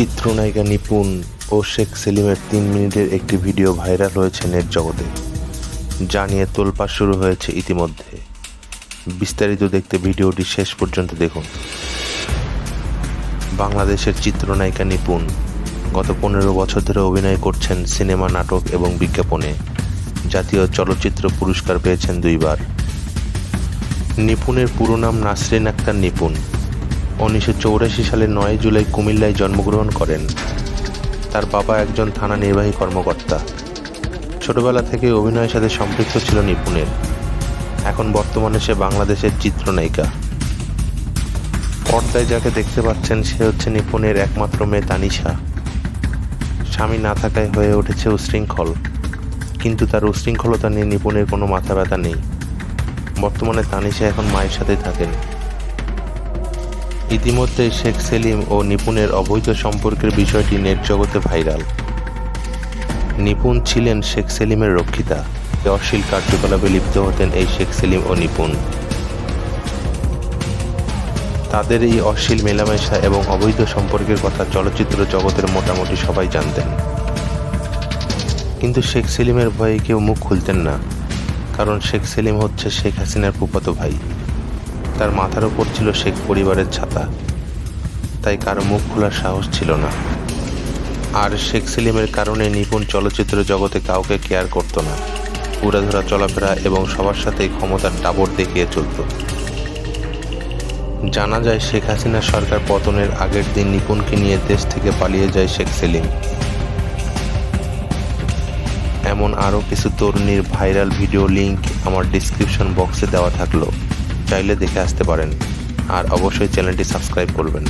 চিত্রনায়িকা নিপুণ ও শেখ সেলিমের তিন মিনিটের একটি ভিডিও ভাইরাল হয়েছে নেট জগতে, যা নিয়ে তোলপাড় শুরু হয়েছে ইতিমধ্যে। বিস্তারিত দেখতে ভিডিওটি শেষ পর্যন্ত দেখুন। বাংলাদেশের চিত্রনায়িকা নিপুণ গত পনেরো বছর ধরে অভিনয় করছেন সিনেমা, নাটক এবং বিজ্ঞাপনে। জাতীয় চলচ্চিত্র পুরস্কার পেয়েছেন দুইবার। নিপুণের পুরো নাম নাসরিন আক্তার নিপুণ। উনিশশো সালের নয় জুলাই কুমিল্লায় জন্মগ্রহণ করেন। তার বাবা একজন থানা নির্বাহী কর্মকর্তা। ছোটবেলা থেকে অভিনয়ের সাথে সম্পৃক্ত ছিল নিপুণের। এখন বর্তমানে সে বাংলাদেশের চিত্রনায়িকা। পর্দায় যাকে দেখতে পাচ্ছেন, সে হচ্ছে নিপুণের একমাত্র মেয়ে তানিশা। স্বামী না থাকায় হয়ে উঠেছে উশৃঙ্খল। কিন্তু তার উশৃঙ্খলতা নিয়ে নিপুণের কোনো মাথা ব্যথা নেই। বর্তমানে তানিশা এখন মায়ের সাথেই থাকেন। ইতিমধ্যে শেখ সেলিম ও নিপুণের অবৈধ সম্পর্কের বিষয়টি নেট জগতে ভাইরাল। নিপুণ ছিলেন শেখ সেলিমের রক্ষিতা। অশ্লীল কার্যকলাপে লিপ্ত হতেন এই শেখ সেলিম ও নিপুণ। তাদের এই অশ্লীল মেলামেশা এবং অবৈধ সম্পর্কের কথা চলচ্চিত্র জগতের মোটামুটি সবাই জানতেন। কিন্তু শেখ সেলিমের ভয়ে কেউ মুখ খুলতেন না, কারণ শেখ সেলিম হচ্ছে শেখ হাসিনার ফুফাতো ভাই। তার মাথার ওপর ছিল শেখ পরিবারের ছাতা। তাই কারও মুখ খোলার সাহস ছিল না। আর শেখ সেলিমের কারণে নিপুণ চলচ্চিত্র জগতে কাউকে কেয়ার করতো না। উড়াধরা চলাফেরা এবং সবার সাথেই ক্ষমতার ডাবর দেখিয়ে চলত। জানা যায় শেখ হাসিনা সরকার পতনের আগের দিন নিপুণকে নিয়ে দেশ থেকে পালিয়ে যায় শেখ সেলিম। এমন আরও কিছু তরুণীর ভাইরাল ভিডিও লিংক আমার ডিসক্রিপশন বক্সে দেওয়া থাকল। চাইলে দেখে আসতে পারেন। আর অবশ্যই চ্যানেলটি সাবস্ক্রাইব করবেন।